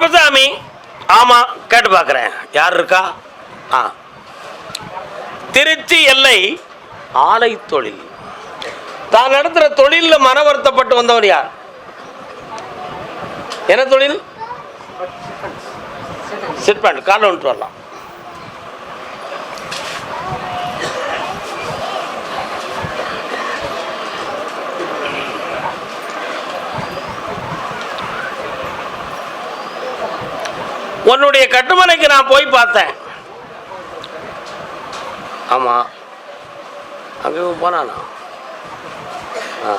கருப்பசாமி. ஆமாம் கேட்டு பார்க்குறேன். யார் இருக்கா? ஆ. திருச்சி எல்லை ஆலை தொழில். தான் நடத்துகிற தொழிலில் மன வருத்தப்பட்டு வந்தவர் யார்? என்ன தொழில்? சிட் பேண்ட் காலில் வந்துட்டு வரலாம். உன்னுடைய கட்டுமனைக்கு நான் போய் பார்த்தேன். ஆமாம் அங்கே போனானா? ஆ.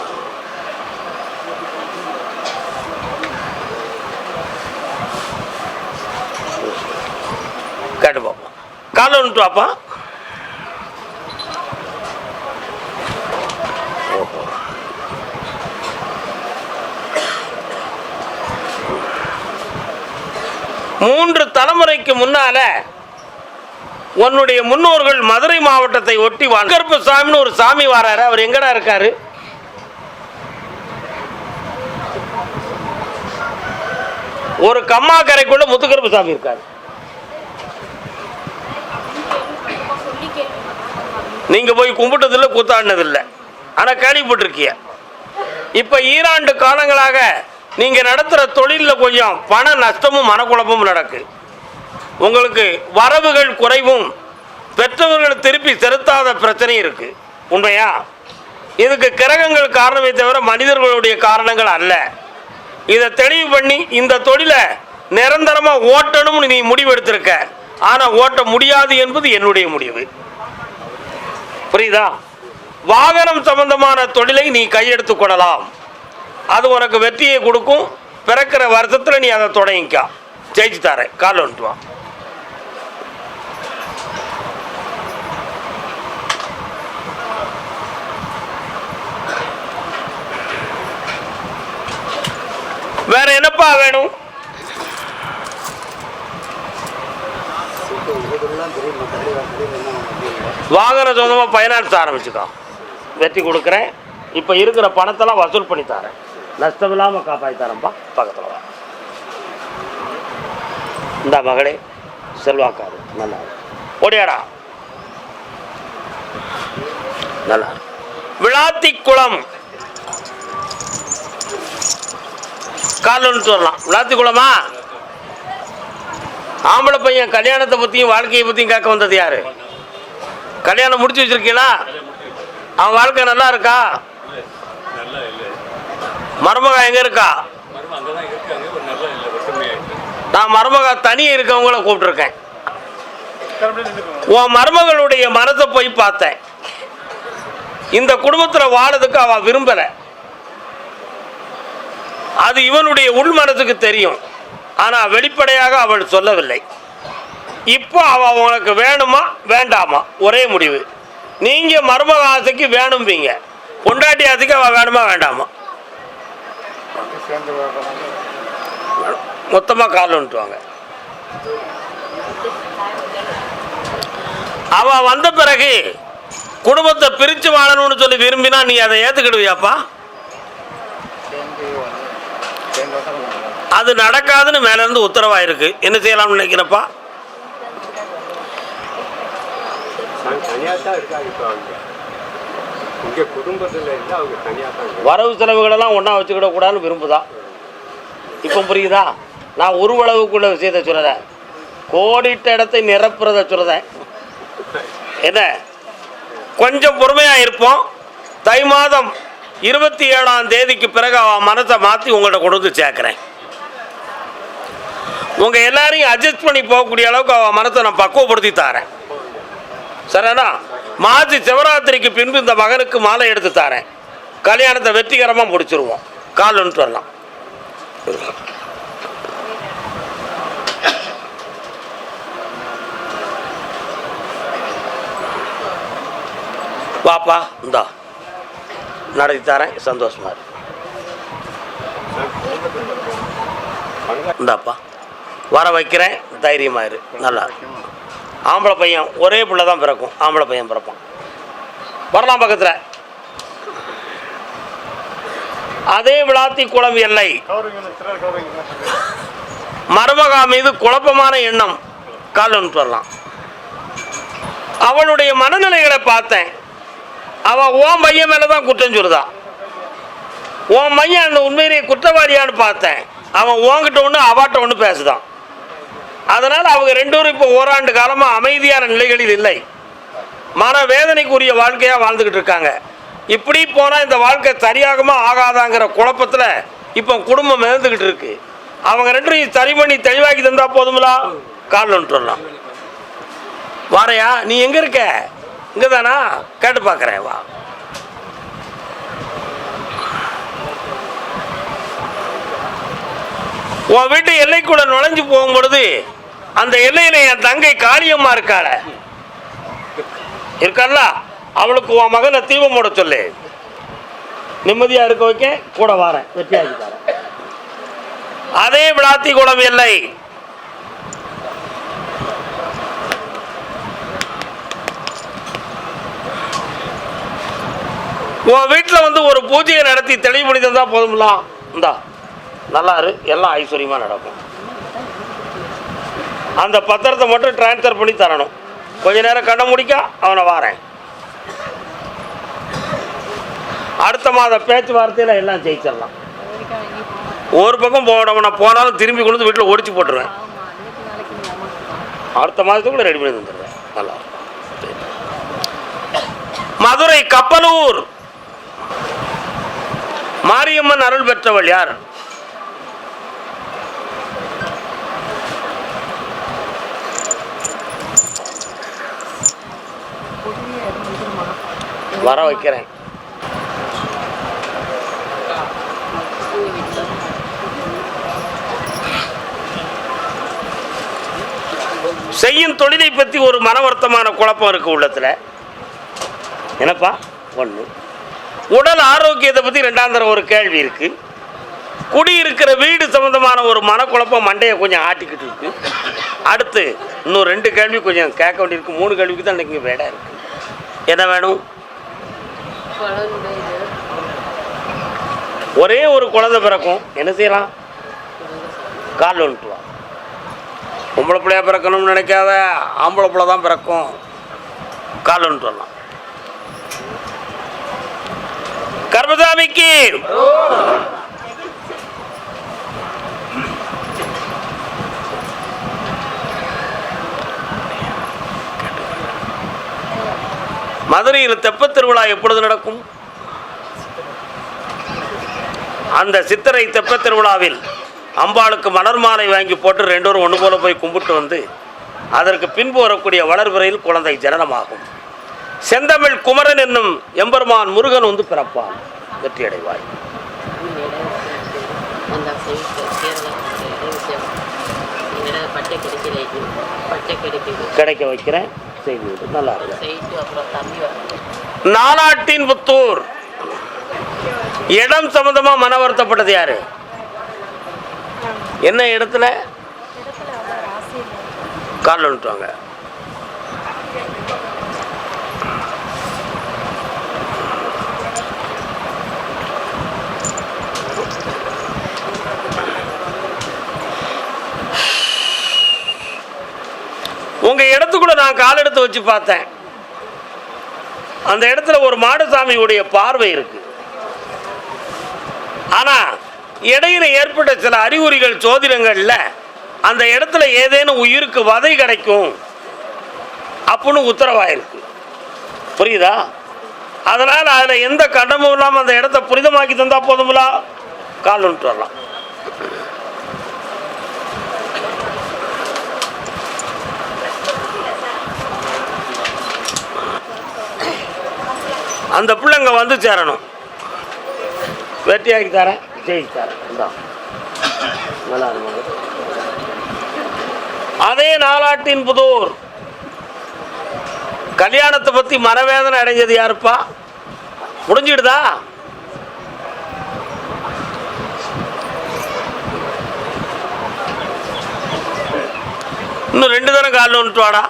கேட்டு பார்ப்போம் காலை வந்துட்டு வாப்பா. மூன்று தலைமுறைக்கு முன்னால உன்னுடைய முன்னோர்கள் மதுரை மாவட்டத்தை ஒட்டி வங்கற்ப சாமின்னு ஒரு சாமி வராரு. அவர் எங்கடா இருக்காரு? ஒரு கம்மா கரைக்குள்ள முத்துக்கருப்பு சாமி இருக்காரு. நீங்க போய் கும்பிட்டதில்ல கூத்தாடினதில்லை. ஆனா கேள்விப்பட்டிருக்கிய. இப்ப ஈராண்டு காலங்களாக நீங்க நடத்துற தொழிலில் கொஞ்சம் பண நஷ்டமும் மனக்குழப்பமும் நடக்கு. உங்களுக்கு வரவுகள் குறைவும் பெற்றவர்கள் திருப்பி செலுத்தாத பிரச்சனை இருக்கு. உண்மையா? இதுக்கு கிரகங்கள் காரணமே தவிர மனிதர்களுடைய காரணங்கள் அல்ல. இதை தெளிவு பண்ணி இந்த தொழிலை நிரந்தரமா ஓட்டணும்னு நீ முடிவெடுத்திருக்க. ஆனா ஓட்ட முடியாது என்பது என்னுடைய முடிவு. புரியுதா? வாகனம் சம்பந்தமான தொழிலை நீ கையெடுத்துக் கொள்ளலாம். அது உனக்கு வெற்றியை கொடுக்கும். பிறக்கிற வருஷத்தில் நீ அதை தொடங்கிக்கா. ஜெயிச்சு தரேன். கால் வந்துட்டு வா. வேற என்னப்பா வேணும்? வாகன சொந்தமாக ஃபைனான்ஸ் ஆரம்பிச்சுக்கோ. வெற்றி கொடுக்குறேன். இப்போ இருக்கிற பணத்தெல்லாம் வசூல் பண்ணி தரேன். நஷ்டம் இல்லாமல் காப்பாற்றி தரேன்ப்பா பக்கத்தில் வா. இந்த மகளே செல்வாக்காரு நல்லா ஓடியாடா. நல்லா இரு. விளாத்திக்குளம். காலில் வரலாம். விளாத்திக்குளமா? ஆம்பளை பையன் கல்யாணத்தை பற்றியும் வாழ்க்கையை பற்றியும் கேட்க வந்தது யாரு? கல்யாணம் முடிச்சு வச்சிருக்கீங்களா? அவன் வாழ்க்கை நல்லா இருக்கா? மருமக எங்க இருக்கா? நான் மருமக தனியே இருக்கவங்கள கூப்பிட்டுருக்கேன். உன் மருமகளுடைய மனத்தை போய் பார்த்தேன். இந்த குடும்பத்தில் வாழறதுக்கு அவ விரும்பலை. அது இவனுடைய உள் மனசுக்கு தெரியும். ஆனால் வெளிப்படையாக அவள் சொல்லவில்லை. இப்போ அவ உனக்கு வேணுமா வேண்டாமா? ஒரே முடிவு. நீங்க மருமக ஆசைக்கு வேணும்பீங்க. பொண்டாட்டி ஆசைக்கு அவ வேணுமா வேண்டாமா? மொத்தமா கால் வந்துட்டுவாங்க. அவ வந்த பிறகு குடும்பத்தை பிரிச்சு வாழணும்னு சொல்லி விரும்பினா நீ அதை ஏத்துக்கிடுவியாப்பா? அது நடக்காதுன்னு மேல இருந்து உத்தரவாயிருக்கு. என்ன செய்யலாம்னு நினைக்கிறப்பா நான் தனியாக தான் இருக்காங்க இப்போ அவங்க இங்கே குடும்பத்தில் இருந்து அவங்க தனியாக தான் வரவு செலவுகளெல்லாம் ஒன்றா வச்சுக்கிட கூடாதுன்னு விரும்புதா? இப்போ புரியுதா? நான் உருவளவுக்குள்ள விஷயத்தை சொல்லுறேன் கோடிட்ட இடத்தை நிரப்புறத சொல்லுறேன் என்ன? கொஞ்சம் பொறுமையாக இருப்போம். தை மாதம் இருபத்தி ஏழாம் தேதிக்கு பிறகு அவன் மனத்தை மாற்றி உங்கள்கிட்ட கொண்டு வந்து சேர்க்குறேன். உங்கள் எல்லாரையும் அட்ஜஸ்ட் பண்ணி போகக்கூடிய அளவுக்கு அவன் மனத்தை நான் பக்குவப்படுத்தி தரேன். சரிண்ணா மாசி சிவராத்திரிக்கு பின்பு இந்த மகனுக்கு மாலை எடுத்து தரேன். கல்யாணத்தை வெற்றிகரமாக முடிச்சிருவோம். கால் வந்துட்டு வரலாம். வாப்பா இந்தா. நடத்தி தரேன். சந்தோஷமா இரு. இந்தாப்பா. வர வைக்கிறேன். தைரியமாயிரு நல்லா இருக்கும் ஆம்பளை பையன் ஒரே பிள்ளை தான் பிறக்கும். ஆம்பளை பையன் பிறப்பான். வரலாம் பக்கத்தில். அதே விளாத்தி குளம் எல்லை. மருமகா மீது குழப்பமான எண்ணம். கால் ஒன்று வரலாம். அவளுடைய மனநிலைகளை பார்த்தேன். அவன் ஓன் பையன் மேலே தான் குற்றம் சொல்லுதா? உன் மையன் அந்த உண்மையிலேயே குற்றவாளியான்னு பார்த்தேன். அவன் உன்கிட்ட ஒன்று அவாட்ட ஒன்று பேசுதான். அதனால் அவங்க ரெண்டோரும் இப்போ ஓராண்டு காலமாக அமைதியான நிலைகளில் இல்லை. மன வேதனைக்குரிய வாழ்க்கையாக வாழ்ந்துக்கிட்டு இருக்காங்க. இப்படி போனால் இந்த வாழ்க்கை சரியாகமா ஆகாதாங்கிற குழப்பத்தில் இப்போ குடும்பம் இழந்துக்கிட்டு இருக்கு. அவங்க ரெண்டும் சரி பண்ணி தெளிவாக்கி தந்தா போதுங்களா கால் ஒன்று வரலாம். வாரையா நீ எங்கே இருக்க? இங்கே தானா கேட்டு பார்க்குறேன் வா. உன் வீட்டு எல்லைக்குள்ள நுழைஞ்சு போகும்பொழுது அந்த எல்லையில என் தங்கை காளியம்மா இருக்காள. இருக்கல்ல அவளுக்கு உன் மகனை தீபம் போட சொல்லு. நிம்மதியா இருக்க வைக்க கூட வாரேன். வெற்றியாகி அதே விளாத்தி குளம் எல்லை. உன் வீட்டில் வந்து ஒரு பூஜையை நடத்தி தெளிவு பண்ணி போதும்லாம். இந்தா நல்லா இரு. எல்லாம் ஐஸ்வர்யமாக நடக்கும். அந்த பத்திரத்தை மட்டும் ட்ரான்ஸ்ஃபர் பண்ணி தரணும். கொஞ்ச நேரம் கண்ண முடிக்க அவனை வாரேன். அடுத்த மாத பேச்சுவார்த்தையில் எல்லாம் ஜெயிச்சிடலாம். ஒரு பக்கம் போனவன போனாலும் திரும்பி கொண்டு வந்து வீட்டில் ஒடிச்சு போட்டுருவேன். அடுத்த மாதத்துக்குள்ள ரெடி பண்ணி தந்துடுவேன் நல்லா. மதுரை கப்பலூர். மாரியம்மன் அருள் பெற்றவள் யார்? வர வைக்கிறேன். செய்யும் தொழிலை பற்றி ஒரு மனவர்த்தமான குழப்பம் இருக்கு உள்ளத்தில். என்னப்பா? ஒன்று உடல் ஆரோக்கியத்தை பற்றி ரெண்டாம் தரம் ஒரு கேள்வி இருக்கு. குடியிருக்கிற வீடு சம்பந்தமான ஒரு மனக்குழப்பம் மண்டையை கொஞ்சம் ஆட்டிக்கிட்டு இருக்கு. அடுத்து இன்னும் ரெண்டு கேள்வி கொஞ்சம் கேட்க வேண்டியிருக்கு. மூணு கேள்விக்கு தான் எனக்கு வேடா இருக்கு. என்ன வேணும்? ஒரே ஒரு குழந்தை பிறக்கும். என்ன செய்யலாம்? கால் வந்துட்டு பொம்பளை பிள்ளையா பிறக்கணும்னு நினைக்காத ஆம்பளை பிள்ளை தான் பிறக்கும். கால் வந்துட்டு கர்மசாமிக்கு! மதுரையில் தெப்பத் திருவிழா எப்பொழுது நடக்கும்? அந்த சித்திரை தெப்பத் திருவிழாவில் அம்பாளுக்கு மலர் மாலை வாங்கி போட்டு ரெண்டு பேரும் ஒன்று போல போய் கும்பிட்டு வந்து அதற்கு பின்பு வரக்கூடிய வளர்பிறையில் குழந்தை ஜனனமாகும். செந்தமிழ் குமரன் என்னும் எம்பெருமான் முருகன் வந்து பிறப்பான். வெற்றி அடைவாய் கிடைக்க வைக்கிறேன். செய்தி. நல்லா இருக்கு நானாட்டின் புத்தூர். இடம் சம்பந்தமா மன வருத்தப்பட்டது யாரு? என்ன இடத்துல? கால் வந்துட்டுவாங்க உங்க இடத்துக்குள்ள நான் கால் எடுத்து வச்சு பார்த்தேன். அந்த இடத்துல ஒரு மாடசாமியுடைய பார்வை இருக்கு. ஆனா இடையில ஏற்பட்ட சில அறிகுறிகள் சோதிடங்கள்ல அந்த இடத்துல ஏதேனும் உயிருக்கு வதை கிடைக்கும் அப்படின்னு உத்தரவாயிருக்கு. புரியுதா? அதனால் அதில் எந்த கடமும் இல்லாமல் அந்த இடத்த புனிதமாக்கி தந்தால் போதுங்களா கால் வந்துட்டு வரலாம். அந்த பிள்ளைங்க வந்து சேரணும். வெட்டியாக்கி தரேன் ஜெயிச்சு தரேன். நல்லா அதே நாளாட்டின் புதூர். கல்யாணத்தை பற்றி மனவேதனை அடைஞ்சது யாருப்பா? முடிஞ்சிடுதா? இன்னும் ரெண்டு தரம் காலில் வந்துட்டு வாடா.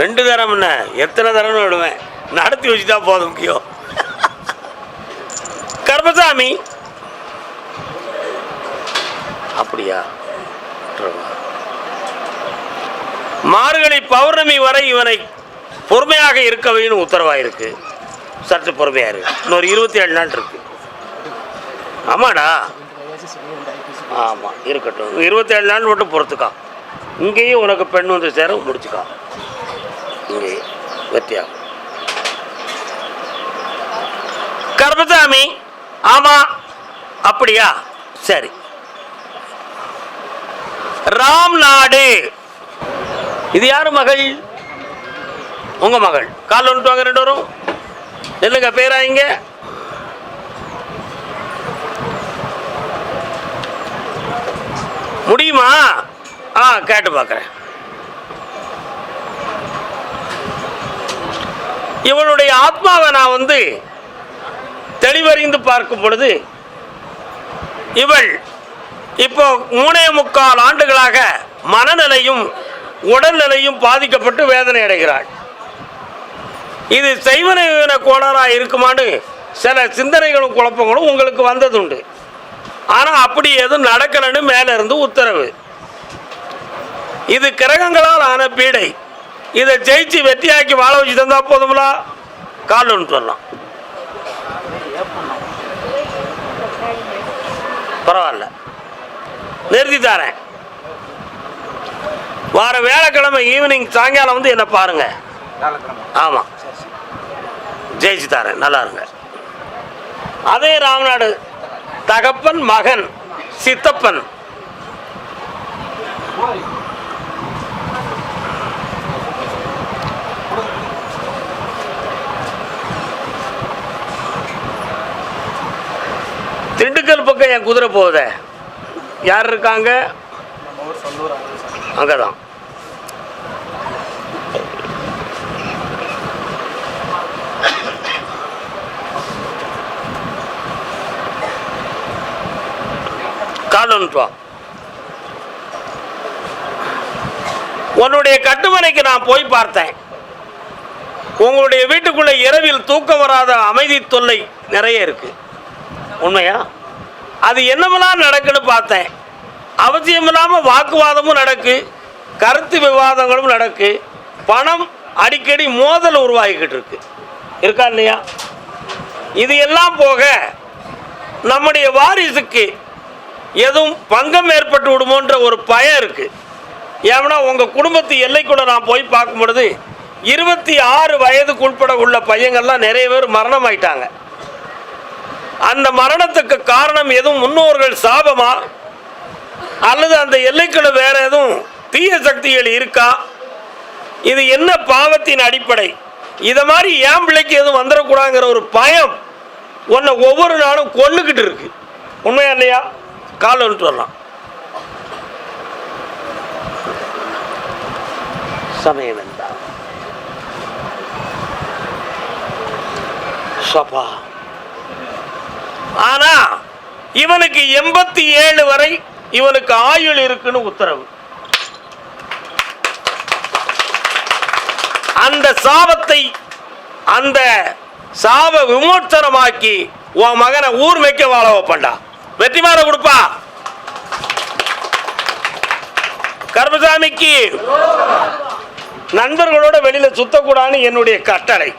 ரெண்டு தரம் என்ன? எத்தனை தரம்னு விடுவேன். நடத்தி வச்சுட்டா போதும் முக்கியம். கர்மசாமி அப்படியா? மார்கழி பௌர்ணமி வரை இவனை பொறுமையாக இருக்க வேண்டும் உத்தரவாயிருக்கு. சற்று பொறுமையா இருக்கு இன்னொரு இருபத்தி ஏழு நாள் இருக்கு. ஆமாடா. ஆமாம் இருக்கட்டும். இருபத்தேழு நாள் மட்டும் பொறுத்துக்கா. இங்கேயும் உனக்கு பெண் வந்து சேர முடிச்சுக்கா. இங்கே வெற்றியாகும் கர்மசாமி ஆமா அப்படியா சரி ராம் நாடு இது யாரு மகள் உங்க மகள் கால் வந்துட்டு வாங்க ரெண்டு வரும் என்னங்க பேரா இங்க முடியுமா ஆ கேட்டு பார்க்குறேன் இவளுடைய ஆத்மாவை நான் வந்து தெளிவறிந்து பார்க்கும் பொழுது இவள் இப்போ மூணே முக்கால் ஆண்டுகளாக மனநிலையும் உடல்நிலையும் பாதிக்கப்பட்டு வேதனை அடைகிறாள். இது செய்வன கோளாறாக இருக்குமான்னு சில சிந்தனைகளும் குழப்பங்களும் உங்களுக்கு வந்ததுண்டு. ஆனால் அப்படி எதுவும் நடக்கலைன்னு மேலே இருந்து உத்தரவு. இது கிரகங்களால் ஆன பீடை. இதை ஜெயிச்சு வெற்றியாக்கி வாழ வச்சு தந்தா போதுங்களா கால் சொல்லலாம் பரவாயில்ல. நிறுத்தி தரேன். வார வேலைக்கிழமை ஈவினிங் சாயங்காலம் வந்து என்ன பாருங்க. ஆமாம் ஜெயிச்சு தரேன். நல்லா இருங்க. அதே ராமநாடு தகப்பன் மகன் சித்தப்பன் என் குதிரை போகுத? யார் இருக்காங்க? அங்கே தான் கால் உன்னுடைய கட்டுமனைக்கு நான் போய் பார்த்தேன். உங்களுடைய வீட்டுக்குள்ள இரவில் தூக்கம் வராத அமைதி தொல்லை நிறைய இருக்கு. உண்மையா? அது என்னமெல்லாம் நடக்குன்னு பார்த்தேன். அவசியம் இல்லாமல் வாக்குவாதமும் நடக்கு கருத்து விவாதங்களும் நடக்கு பணம் அடிக்கடி மோதல் உருவாகிக்கிட்டு இருக்கு. இருக்கா இல்லையா? இது எல்லாம் போக நம்முடைய வாரிசுக்கு எதுவும் பங்கம் ஏற்பட்டு விடுமோன்ற ஒரு பயம் இருக்கு. ஏன்னா உங்கள் குடும்பத்து எல்லைக்குள்ள நான் போய் பார்க்கும் பொழுது இருபத்தி ஆறு வயதுக்குட்பட உள்ள பையங்கள்லாம் நிறைய பேர் மரணம் ஆயிட்டாங்க அந்த மரணத்துக்கு காரணம் எதுவும் முன்னோர்கள் சாபமா? அல்லது அந்த எல்லைக்குள்ள வேற எதுவும் தீய சக்திகள் இருக்கா? இது என்ன பாவத்தின் அடிப்படை? இதை மாதிரி ஏன் பிள்ளைக்கு எதுவும் வந்துடக்கூடாங்கிற ஒரு பயம் உன்னை ஒவ்வொரு நாளும் கொண்டுக்கிட்டு இருக்கு. உண்மையா இல்லையா? கால் வந்துட்டு வரலாம். சமயம் என்றா சபா ஆனா இவனுக்கு எண்பத்தி ஏழு வரை இவனுக்கு ஆயுள் இருக்குன்னு உத்தரவு. அந்த சாபத்தை அந்த சாப விமோச்சனமாக்கி உன் மகனை ஊர் மேய்க்க வாழ வைப்பண்டா. வெற்றிமாற கொடுப்பா. கர்மசாமிக்கு நண்பர்களோட வெளியில சுத்தக்கூடாதுன்னு என்னுடைய கட்டளை.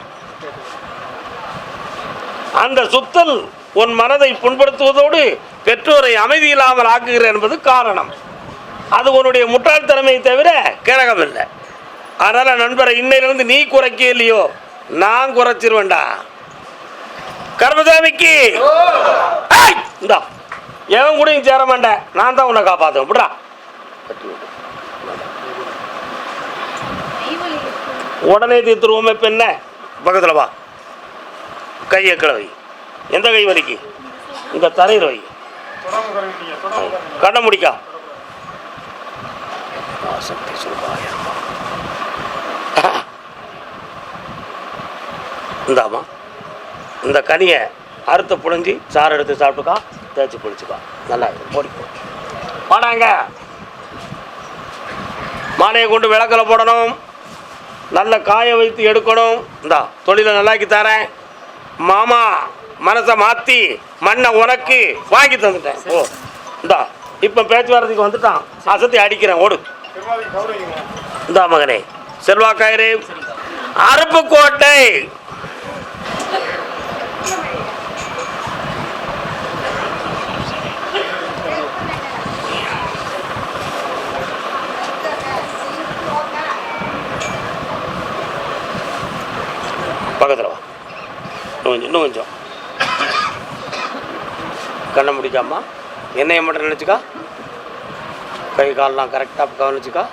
அந்த சுத்தல் உன் மனதை புண்படுத்துவதோடு பெற்றோரை அமைதி இல்லாமல் ஆக்குகிற என்பது காரணம். அது உன்னுடைய முட்டாள்தனமை தவிர கிரகம் இல்லை அதனால் நண்பரை இன்னையிலிருந்து நீ குறைக்க இல்லையோ? நான் குறைச்சிருவேண்டா கர்மசாமிக்கு! இந்தா. எவன் கூடயும் சேர மாட்டேன் நான் தான் உன்னை காப்பாற்றுவேன் விட்றா உடனே தீர்த்துருவோமே பெண்ண பக்கத்தில் வா. கையை கிளவி எந்த கை வலிக்கு? இந்த தரையில் வை கண்ண முடிக்கா. ஆசக்தி இந்தாம்மா. இந்த கனியை அறுத்து புழிஞ்சி சாறு எடுத்து சாப்பிட்டுக்கா தேய்ச்சி குளிச்சுக்கா. நல்லா இருக்கும் போடி. வாடாங்க மாலையை கொண்டு விளக்கில் போடணும். நல்ல காய வைத்து எடுக்கணும். இந்தா தொழிலை நல்லாக்கி தரேன். மாமா. மனசை மாற்றி மண்ணை உனக்கு வாங்கி தந்துட்டேன். ஓ இந்தா இப்போ பேச்சுவார்த்தைக்கு வந்துட்டான். அசத்தி அடிக்கிறேன் ஓடு. இந்தா மகனே. செல்வாக்காயிரு. அருப்புக்கோட்டை பக்கத்தில் வா. இன்னும் கொஞ்சம் இன்னும் கொஞ்சம். கண்ணை முடிக்காமா? என்னைய மட்டும் நினச்சிக்கா? கை கால்லாம் கரெக்டாக கவனிச்சுக்கா?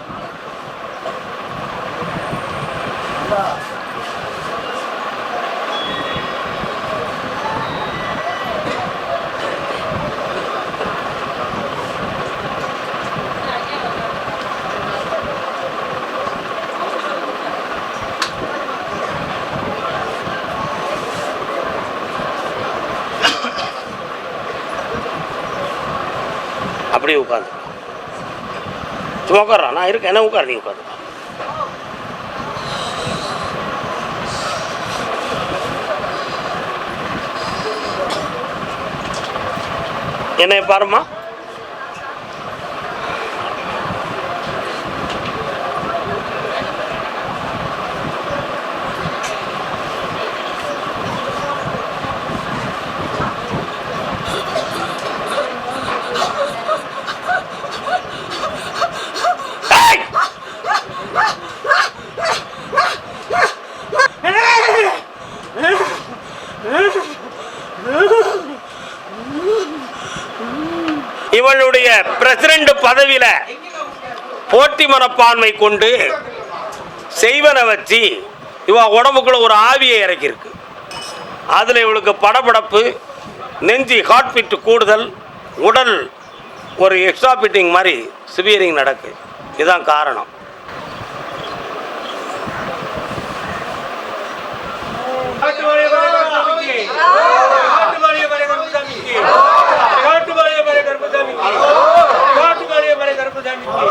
அப்படியே உட்காந்து சும்மா உட்கார்றான் நான் இருக்கேன். என்ன உட்கார நீ உட்காந்து என்னை பாருமா இவனுடைய பிரசிடண்ட் பதவியில போட்டி மனப்பான்மை கொண்டு செய்வனை வச்சு இவ உடம்புக்குள்ள ஒரு ஆவியை இறக்கியிருக்கு. அதில் இவளுக்கு படபடப்பு நெஞ்சி ஹார்ட்பீட் கூடுதல் உடல் ஒரு எக்ஸ்ட்ரா பீட்டிங் மாதிரி சிவியரிங் நடக்கு. இதுதான் காரணம். காட்டுமலை கருப்பசாமிக்கு காட்டுமலை கருப்பசாமிக்கு காட்டுமலை கருப்பசாமிக்கு காட்டுமலை கருப்பசாமிக்கு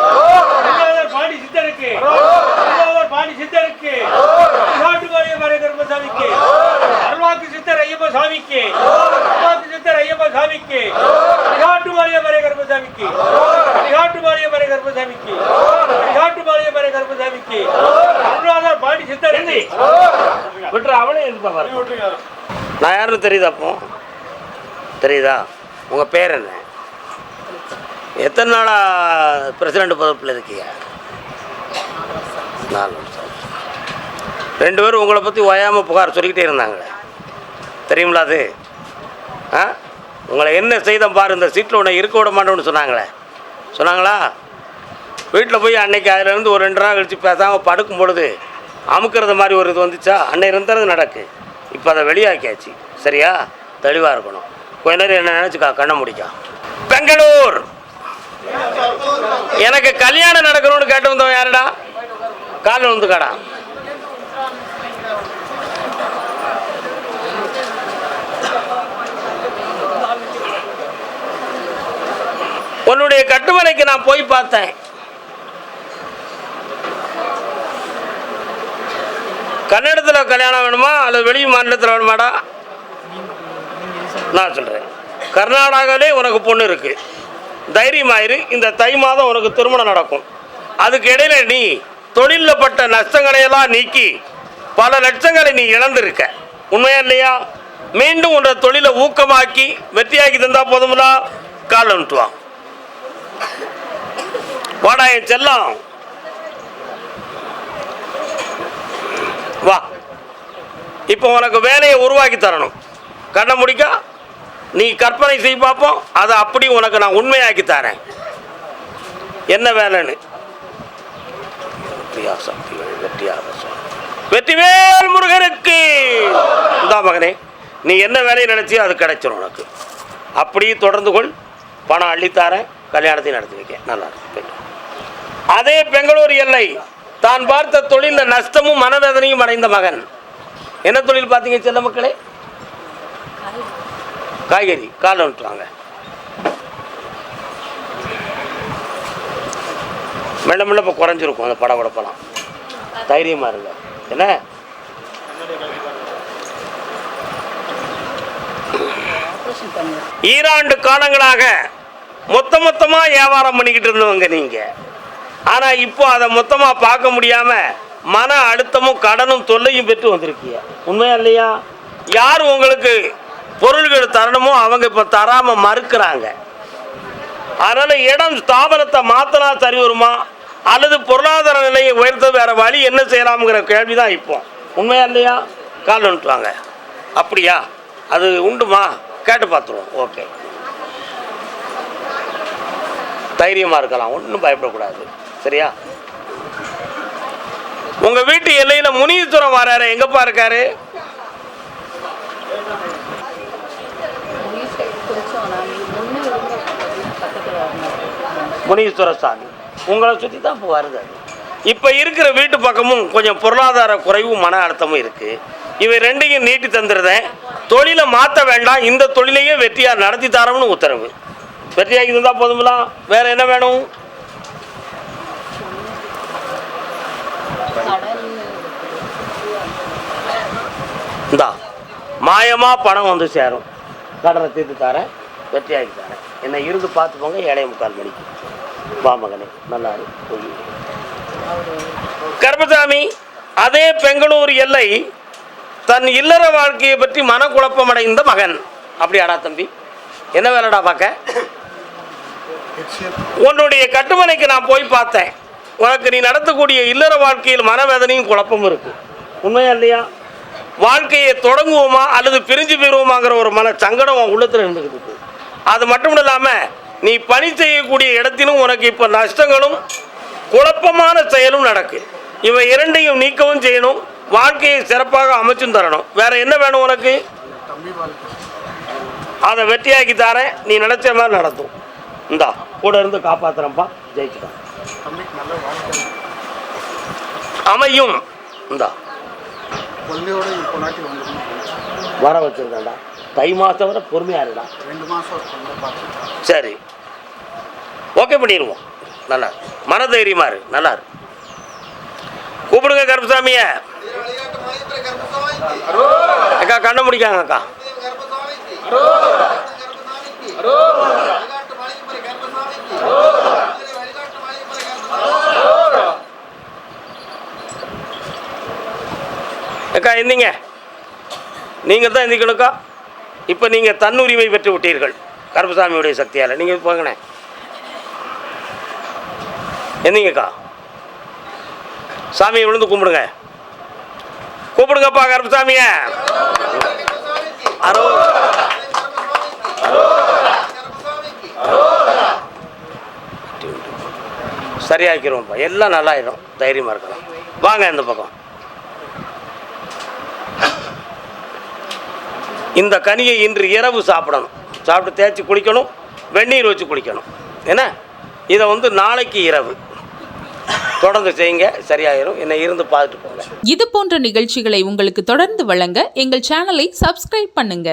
இல்லாதவர் பாடி சித்தருக்கு இல்லாதவர் பாடி கருப்பசாமிக்கு அருள்வாக்கு சித்தர் ஐயப்ப சாமிக்கு. அருள்வாக்கு சித்தர் ஐயப்ப சாமிக்கு. காட்டுமலை கருப்பசாமிக்கு காட்டுமலை கருப்பசாமிக்கு காட்டுமலை கருப்பசாமிக்கு அருள்வாதர் பாடி சித்தருக்கு விட்டுரு அவனே இருப்பார் நான் யாருன்னு தெரியுதா அப்போ? தெரியுதா? உங்கள் பேர் என்ன? எத்தனை நாளாக பிரசிடண்ட் பதவியில் இருக்கீங்க? நாலு வருஷம். ரெண்டு பேரும் உங்களை பற்றி ஓயாமல் புகார் சொல்லிக்கிட்டே இருந்தாங்களே தெரியுங்களா அது? ஆ? உங்களை என்ன செய்தோம் பாரு இந்த சீட்டில் உன்னை இருக்க விட மாட்டோம்னு சொன்னாங்களே. சொன்னாங்களா? வீட்டில் போய் அன்னைக்கு அதுலேருந்து ஒரு ரெண்டு நாள் கழித்து பேசாமல் படுக்கும் பொழுது அமுக்கிறது மாதிரி ஒரு இது வந்துச்சா? அன்னை இருந்தது நடக்கு. இப்போ அதை வெளியாக்கியாச்சு. சரியா? தெளிவாக இருக்கணும். கொஞ்ச நேரம் என்ன நினச்சிக்கா? கண்ணை முடிக்கா. பெங்களூர்! எனக்கு கல்யாணம் நடக்கணும்னு கேட்டு வந்தவன் யாருடா? காலில் வந்து உன்னுடைய கட்டுமனைக்கு நான் போய் பார்த்தேன். கன்னடத்தில் கல்யாணம் வேணுமா? அல்லது வெளி மாநிலத்தில் வேணுமாடா? நான் சொல்கிறேன் கர்நாடகாவிலே உனக்கு பொண்ணு இருக்கு. தைரியமாயிரு இந்த தை மாதம் உனக்கு திருமணம் நடக்கும். அதுக்கு இடையில நீ தொழிலில் பட்ட நஷ்டங்களையெல்லாம் நீக்கி பல லட்சங்களை நீ இழந்திருக்க. உண்மையா இல்லையா? மீண்டும் உன்னோட தொழிலை ஊக்கமாக்கி வெற்றியாக்கி தந்தால் போதும்னா கால் வந்துட்டு வாடா என் செல்லம். வா. இப்போ உனக்கு வேலையை உருவாக்கி தரணும். கண்ணை முடிக்க. நீ கற்பனை செய்ய பார்ப்போம் அதை அப்படி உனக்கு நான் உண்மையாக்கி தரேன். என்ன வேலைன்னு? வெற்றியா சக்திகள் வெற்றிவேல் முருகனுக்கு. இந்தா மகனே நீ என்ன வேலையை நினைச்சியோ அது கிடைச்சிடும் உனக்கு. அப்படி தொடர்ந்து கொள். பணம் அள்ளித்தாரேன் கல்யாணத்தையும் நடத்தி வைக்க. நல்லா அதே பெங்களூர் எல்லை தான் பார்த்த தொழிலில் நஷ்டமும் மனவேதனையும் அடைந்த மகன். என்ன தொழில் பார்த்தீங்க செல்ல மக்களே? காய்கறி. காலை விட்டுவாங்க மெல்ல மெல்ல இப்போ குறைஞ்சிருக்கும். அந்த படபடப்பெல்லாம் தைரியமாக இருங்க. என்ன? ஈராண்டு காலங்களாக மொத்த மொத்தமாக வியாபாரம் பண்ணிக்கிட்டு இருந்தவங்க நீங்கள் ஆனால் இப்போ அதை மொத்தமாக பார்க்க முடியாமல் மன அழுத்தமும் கடனும் தொல்லையும் பெற்று வந்திருக்கீங்க. உண்மையா இல்லையா? யார் உங்களுக்கு பொருள்கள் தரணுமோ அவங்க இப்போ தராமல் மறுக்கிறாங்க. அதனால் இடம் ஸ்தாபனத்தை மாற்றினா சரி வருமா? அல்லது பொருளாதார நிலையை உயர்த்த வேற வழி என்ன செய்யலாம்ங்கிற கேள்வி தான் இப்போ. உண்மையா இல்லையா? கால் வந்துட்டுவாங்க அப்படியா? அது உண்டுமா? கேட்டு பார்த்துருவோம். ஓகே. தைரியமாக இருக்கலாம். ஒன்றும் பயப்படக்கூடாது. சரியா? உங்கள் வீட்டு எல்லையில் முனீஸ்வரம் வராரு. எங்கப்பா இருக்காரு? குறிச்சோம் முனீஸ்வர சாமி உங்களை சுற்றி தான் இப்போ வருது அது. இப்போ இருக்கிற வீட்டு பக்கமும் கொஞ்சம் பொருளாதார குறைவும் மன அழுத்தமும் இருக்குது இவை ரெண்டையும் நீட்டி தந்துடுறேன். தொழிலை மாற்ற வேண்டாம். இந்த தொழிலையே வெற்றியாக நடத்தி தரோம்னு உத்தரவு. வெற்றியாகி இருந்தால் போதுங்களா வேற என்ன வேணும்? இந்தா மாயமாக பணம் வந்து சேரும். கடனை தீர்த்து தரேன் வெற்றியாகி தரேன். என்னை இருந்து பார்த்துக்கோங்க ஏழை முக்கால் மணிக்கு. வாமகனே நல்லா போய். கர்மசாமி அதே பெங்களூர் எல்லை தன் இல்லற வாழ்க்கையை பற்றி மனக்குழப்பம் அடைந்த மகன். அப்படியாடா தம்பி? என்ன வேலைடா பார்க்க? உன்னுடைய கட்டுமனைக்கு நான் போய் பார்த்தேன். உனக்கு நீ நடத்தக்கூடிய இல்லற வாழ்க்கையில் மனவேதனையும் குழப்பமும் இருக்கு. உண்மையா இல்லையா? வாழ்க்கையை தொடங்குவோமா அல்லது பிரிஞ்சு போயிடுவோமாங்கிற ஒரு மன சங்கடம் உன் உள்ளத்தில் இருந்துக்கிட்டு இருக்கு. அது மட்டும் இல்லாமல் நீ பணி செய்யக்கூடிய இடத்திலும் உனக்கு இப்போ நஷ்டங்களும் குழப்பமான செயலும் நடக்கு. இவை இரண்டையும் நீக்கவும் செய்யணும் வாழ்க்கையை சிறப்பாக அமைச்சும் தரணும். வேற என்ன வேணும் உனக்கு? அதை வெற்றியாக்கி தரேன். நீ நினைச்ச மாதிரி நடத்தும் இந்தா கூட இருந்து காப்பாத்துறேன்ப்பா. ஜெயிச்சுட்டான் அமையும். இந்தா. வர வச்சிருக்கேன்டா. தை மாதம் வரை பொறுமையாக இருடா. ரெண்டு மாதம் சரி. ஓகே பண்ணிடுவோம். நல்லா இரு. மனதைரியமா இரு. நல்லா இரு. கூப்பிடுங்க கருப்பசாமிய. அக்கா கண்ணை முடிக்காங்க அக்கா. அக்கா எந்திங்க. நீங்கள் தான் எந்திக்கணுக்கா இப்போ நீங்கள் தன்னுரிமை பெற்று விட்டீர்கள். கருப்பசாமியுடைய சக்தியால். நீங்கள் போங்கண்ணே எந்திங்கக்கா. சாமியை விழுந்து கும்பிடுங்க. கூப்பிடுங்கப்பா கருப்பசாமிய. அரோ சரியாக்கிறோம்ப்பா எல்லாம் நல்லாயிடும் தைரியமாக இருக்கலாம். வாங்க இந்த பக்கம். இந்த கனியை இன்று இரவு சாப்பிடணும். சாப்பிட்டு தேய்ச்சி குளிக்கணும் வெந்நீர் வச்சு குளிக்கணும். என்ன? இதை வந்து நாளைக்கு இரவு. தொடர்ந்து செய்யுங்க சரியாயிரும். என்னை இருந்து பார்த்துட்டு போங்க. இது போன்ற நிகழ்ச்சிகளை உங்களுக்கு தொடர்ந்து வழங்க எங்கள் சேனலை சப்ஸ்கிரைப் பண்ணுங்க.